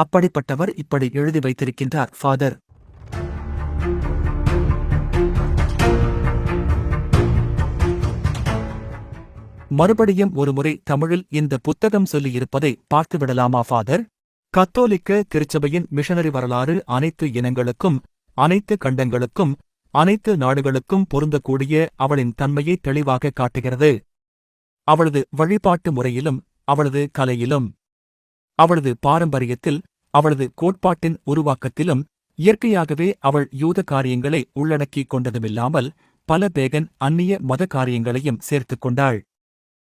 அப்படிப்பட்டவர் இப்படி எழுதி வைத்திருக்கின்றார் ஃபாதர். மறுபடியும் ஒருமுறை தமிழில் இந்த புத்தகம் சொல்லியிருப்பதை பார்த்துவிடலாமா ஃபாதர்? கத்தோலிக்க திருச்சபையின் மிஷனரி வரலாறு அனைத்து இனங்களுக்கும் அனைத்து கண்டங்களுக்கும் அனைத்து நாடுகளுக்கும் பொருந்தக்கூடிய அவளின் தன்மையை தெளிவாக காட்டுகிறது. அவளது வழிபாட்டு முறையிலும் அவளது கலையிலும் அவளது பாரம்பரியத்தில் அவளது கோட்பாட்டின் உருவாக்கத்திலும் இயற்கையாகவே அவள் யூத காரியங்களை உள்ளடக்கிக் கொண்டதுமில்லாமல் பல பேகன் அந்நிய மத காரியங்களையும் சேர்த்துக் கொண்டாள்.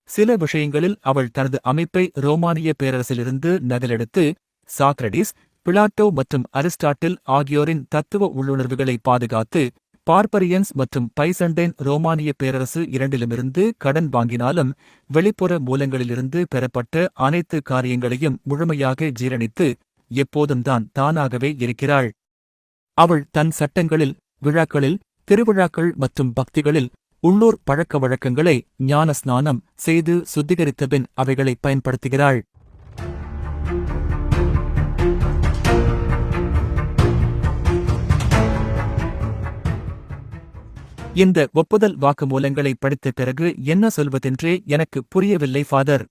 சில விஷயங்களில் அவள் தனது அமைப்பை ரோமானிய பேரரசிலிருந்து நகலெடுத்து சாக்ரடிஸ் பிளாட்டோ மற்றும் அரிஸ்டாட்டில் ஆகியோரின் தத்துவ உள்ளுணர்வுகளை பாதுகாத்து பார்பரியன்ஸ் மற்றும் பைசண்டைன் ரோமானிய பேரரசு இரண்டிலுமிருந்து கடன் வாங்கினாலும் வெளிப்புற மூலங்களிலிருந்து பெறப்பட்ட அனைத்து காரியங்களையும் முழுமையாக ஜீரணித்து எப்போதும் தான் தானாகவே இருக்கிறாள். அவள் தன் சட்டங்களில் விழாக்களில் திருவிழாக்கள் மற்றும் பக்திகளில் உள்ளூர் பழக்க வழக்கங்களை ஞான ஸ்நானம் செய்து சுத்திகரித்தபின் அவைகளை பயன்படுத்துகிறாள். இந்த ஒப்புதல் வாக்குமூலங்களை படித்த பிறகு என்ன சொல்வதென்றே எனக்கு புரியவில்லை ஃபாதர்.